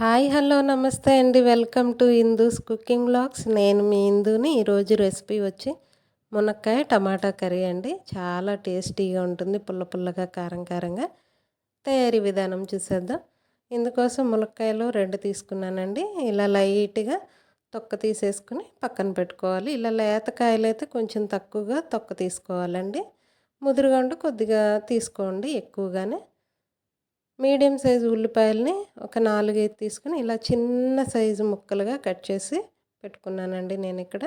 Hi hello నమస్తే అండి. Welcome to Indu's cooking blogs నేను మీ ఇందుని ఈరోజు రెసిపీ వచ్చి మునక్కాయ టమాటా కర్రీ అండి. చాలా టేస్టీగా ఉంటుంది. పుల్ల పుల్లగా కారం కారంగా తయారీ విధానం చూసేద్దాం. ఇందుకోసం మునక్కాయలు రెండు తీసుకున్నానండి. ఇలా లైట్గా తొక్క తీసేసుకుని పక్కన పెట్టుకోవాలి. ఇలా లేతకాయలు అయితే కొంచెం తక్కువగా తొక్క తీసుకోవాలండి. ముదురుగా ఉండి కొద్దిగా తీసుకోండి. ఎక్కువగానే మీడియం సైజు ఉల్లిపాయలని ఒక నాలుగైదు తీసుకుని ఇలా చిన్న సైజు ముక్కలుగా కట్ చేసి పెట్టుకున్నానండి నేను ఇక్కడ.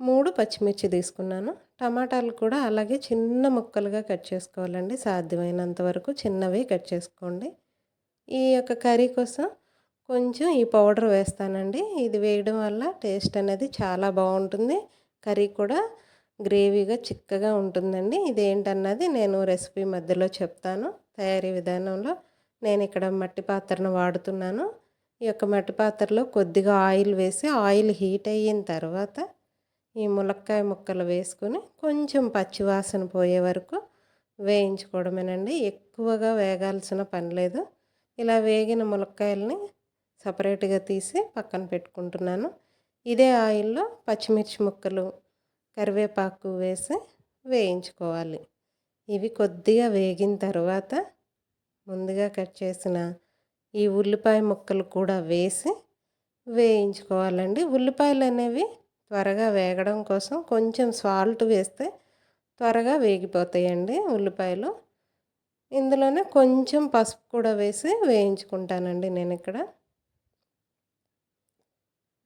మూడు పచ్చిమిర్చి తీసుకున్నాను. టమాటాలు కూడా అలాగే చిన్న ముక్కలుగా కట్ చేసుకోవాలండి. సాధ్యమైనంత వరకు చిన్నవి కట్ చేసుకోండి. ఈ యొక్క కర్రీ కోసం కొంచెం ఈ పౌడర్ వేస్తానండి. ఇది వేయడం వల్ల టేస్ట్ అనేది చాలా బాగుంటుంది. కర్రీ కూడా గ్రేవీగా చిక్కగా ఉంటుందండి. ఇదేంటన్నది నేను రెసిపీ మధ్యలో చెప్తాను. తయారీ విధానంలో నేను ఇక్కడ మట్టి పాత్రను వాడుతున్నాను. ఈ యొక్క మట్టి పాత్రలో కొద్దిగా ఆయిల్ వేసి ఆయిల్ హీట్ అయిన తర్వాత ఈ ములక్కాయ ముక్కలు వేసుకొని కొంచెం పచ్చివాసన పోయే వరకు వేయించుకోవడమేనండి. ఎక్కువగా వేగాల్సిన పని లేదు. ఇలా వేగిన ములక్కాయలని సపరేట్గా తీసి పక్కన పెట్టుకుంటున్నాను. ఇదే ఆయిల్లో పచ్చిమిర్చి ముక్కలు కరివేపాకు వేసి వేయించుకోవాలి. ఇవి కొద్దిగా వేగిన తర్వాత ముందుగా కట్ చేసిన ఈ ఉల్లిపాయ ముక్కలు కూడా వేసి వేయించుకోవాలండి. ఉల్లిపాయలు అనేవి త్వరగా వేగడం కోసం కొంచెం సాల్ట్ వేస్తే త్వరగా వేగిపోతాయండి ఉల్లిపాయలు. ఇందులోనే కొంచెం పసుపు కూడా వేసి వేయించుకుంటానండి నేను ఇక్కడ.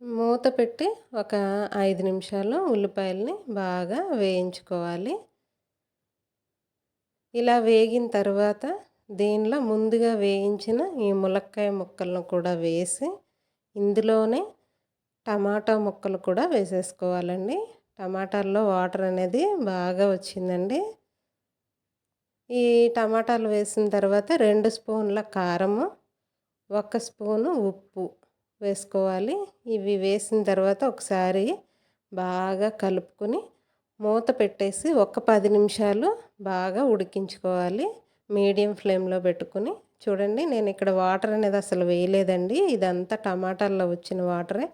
మూత పెట్టి ఒక ఐదు నిమిషాలు ఉల్లిపాయల్ని బాగా వేయించుకోవాలి. ఇలా వేగిన తర్వాత దీనిలో ముందుగా వేయించిన ఈ ములక్కాయ ముక్కలను కూడా వేసి ఇందులోనే టమాటా ముక్కలు కూడా వేసేసుకోవాలండి. టమాటాల్లో వాటర్ అనేది బాగా వచ్చిందండి. ఈ టమాటాలు వేసిన తర్వాత రెండు స్పూన్ల కారము ఒక స్పూను ఉప్పు వేసుకోవాలి. ఇవి వేసిన తర్వాత ఒకసారి బాగా కలుపుకొని మూత పెట్టేసి ఒక పది నిమిషాలు బాగా ఉడికించుకోవాలి. మీడియం ఫ్లేమ్లో పెట్టుకుని. చూడండి నేను ఇక్కడ వాటర్ అనేది అసలు వేయలేదండి. ఇదంతా టమాటాల్లో వచ్చిన వాటరే.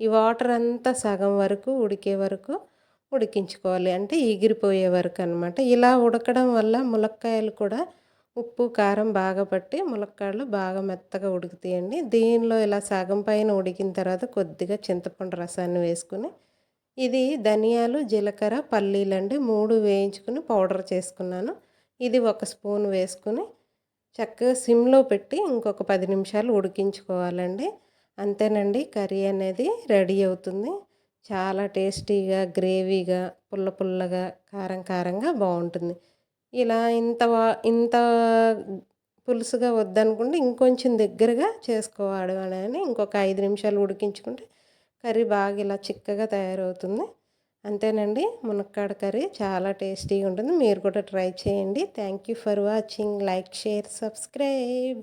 ఈ వాటర్ అంతా సగం వరకు ఉడికే వరకు ఉడికించుకోవాలి. అంటే ఎగిరిపోయే వరకు అనమాట ఇలా ఉడకడం వల్ల ములక్కాయలు కూడా ఉప్పు కారం బాగా పట్టి ములక్కాయలు బాగా మెత్తగా ఉడుకుతాయండి. దీనిలో ఇలా సగం పైన ఉడికిన తర్వాత కొద్దిగా చింతపండు రసాన్ని వేసుకుని ఇది ధనియాలు జీలకర్ర పల్లీలు అండి మూడు వేయించుకుని పౌడర్ చేసుకున్నాను. ఇది ఒక స్పూన్ వేసుకుని చక్కగా సిమ్లో పెట్టి ఇంకొక పది నిమిషాలు ఉడికించుకోవాలండి. అంతేనండి కర్రీ అనేది రెడీ అవుతుంది. చాలా టేస్టీగా గ్రేవీగా పుల్ల పుల్లగా కారం కారంగా బాగుంటుంది. ఇలా ఇంత ఇంత పులుసుగా వద్దనుకుంటే ఇంకొంచెం దగ్గరగా చేసుకోవాలి అని ఇంకొక ఐదు నిమిషాలు ఉడికించుకుంటే కర్రీ బాగా ఇలా చిక్కగా తయారవుతుంది. అంతేనండి మునక్కాడ కర్రీ చాలా టేస్టీగా ఉంటుంది. మీరు కూడా ట్రై చేయండి. Thank you for watching like share subscribe